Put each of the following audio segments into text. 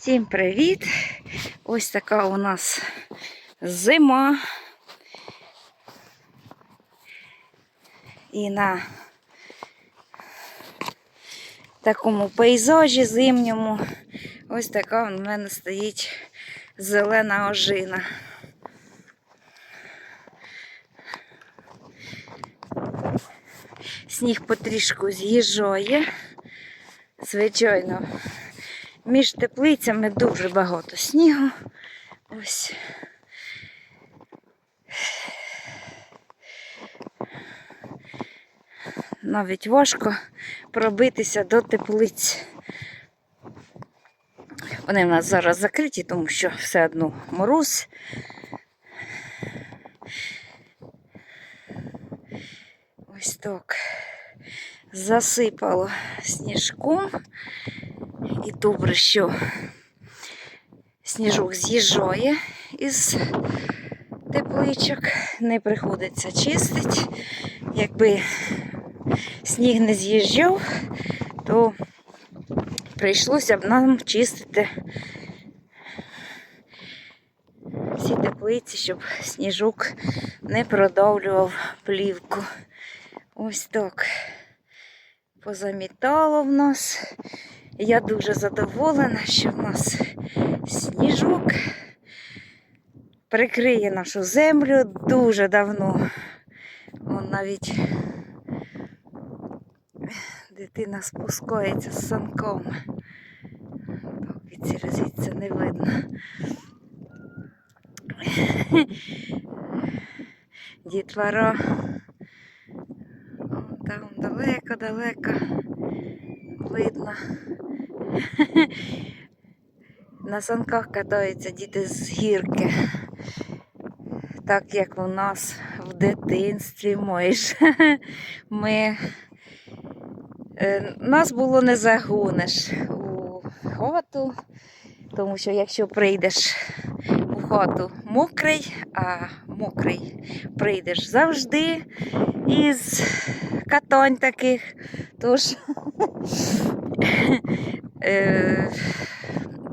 Всім привіт! Ось така у нас зима. І на такому пейзажі зимньому ось така в мене стоїть зелена ожина. Сніг потрішку з'їжджає. Звичайно, між теплицями дуже багато снігу. Ось. Навіть важко пробитися до теплиць. Вони в нас зараз закриті, тому що все одно мороз. Ось так. Засипало сніжком. І добре, що сніжок з'їжджає із тепличок, не приходиться чистити. Якби сніг не з'їжджав, то прийшлося б нам чистити всі теплиці, щоб сніжок не продавлював плівку. Ось так. Позамітало в нас. Я дуже задоволена, що в нас сніжок прикриє нашу землю дуже давно. Вон навіть дитина спускається з санком. Від звідси не видно. Дітвора. Там далеко-далеко видно. На санках катаються діти з гірки. Так як у нас в дитинстві майже. Ми... е, Нас було не загониш у хату, тому що якщо прийдеш у хату мокрий, а мокрий прийдеш завжди із катань таких. Тож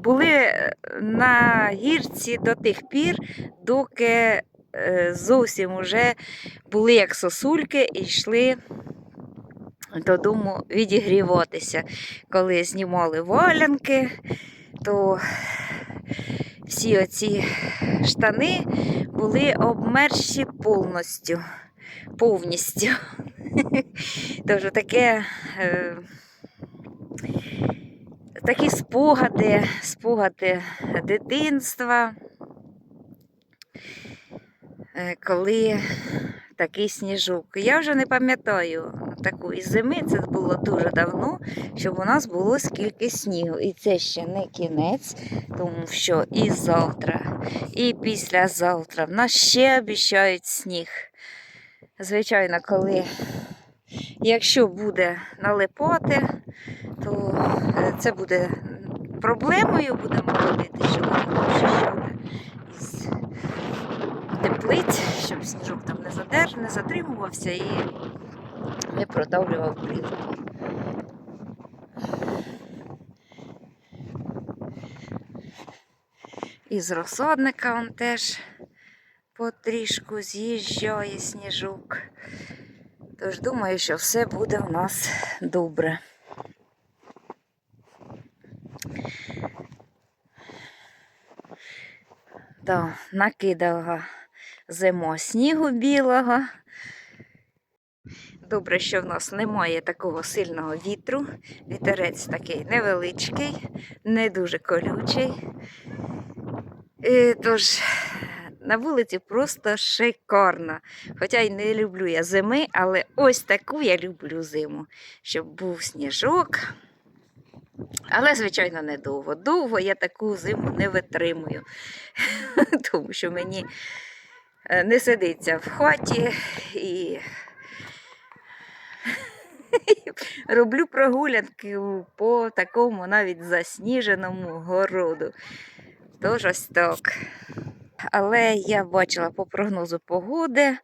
були на гірці до тих пір, доки е, зовсім уже були як сосульки і йшли додому відігріватися. Коли знімали валянки, то всі оці штани були обмерші повністю. повністю. Тож таке. Такі спогади, спогади дитинства, е, коли такий сніжок. Я вже не пам'ятаю такої зими, це було дуже давно, щоб у нас було скільки снігу. І це ще не кінець, тому що і завтра, і післязавтра в нас ще обіцяють сніг. Звичайно, коли, якщо буде налипати, то е, це буде проблемою, будемо ходити, щоб очищати із теплиць, щоб сніжок там не задер, не затримувався і не продавлював плівку. Із розсадника он теж потрішку з'їжджає сніжок. Тож думаю, що все буде у нас добре. Да, накидала зима снігу білого. Добре, що в нас немає такого сильного вітру. Вітерець такий невеличкий, не дуже колючий. І, тож на вулиці просто шикарно. Хоча й не люблю я зими, але ось таку я люблю зиму, щоб був сніжок. Але, звичайно, не довго. Довго я таку зиму не витримую, тому що мені е, не сидиться в хаті і роблю прогулянки по такому навіть засніженому городу. Тож ось так. Але я бачила по прогнозу погоди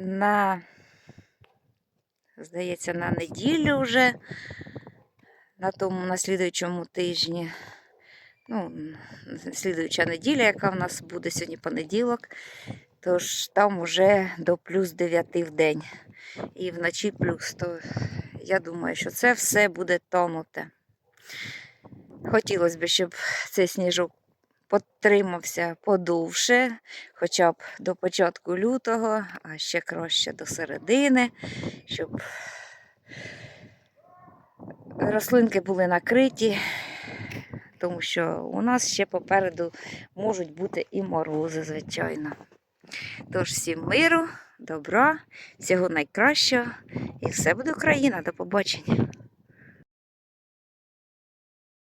на, здається, на неділю вже, на тому наслідуючому тижні, ну, слідуюча неділя, яка в нас буде сьогодні понеділок. Тож там уже до плюс 9 в день і вночі плюс. То я думаю, що це все буде тонути. Хотілося б, щоб цей сніжок потримався подовше, хоча б до початку лютого, а ще краще до середини, щоб рослинки були накриті, тому що у нас ще попереду можуть бути і морози, звичайно. Тож всім миру, добра, всього найкращого і все буде Україна. До побачення.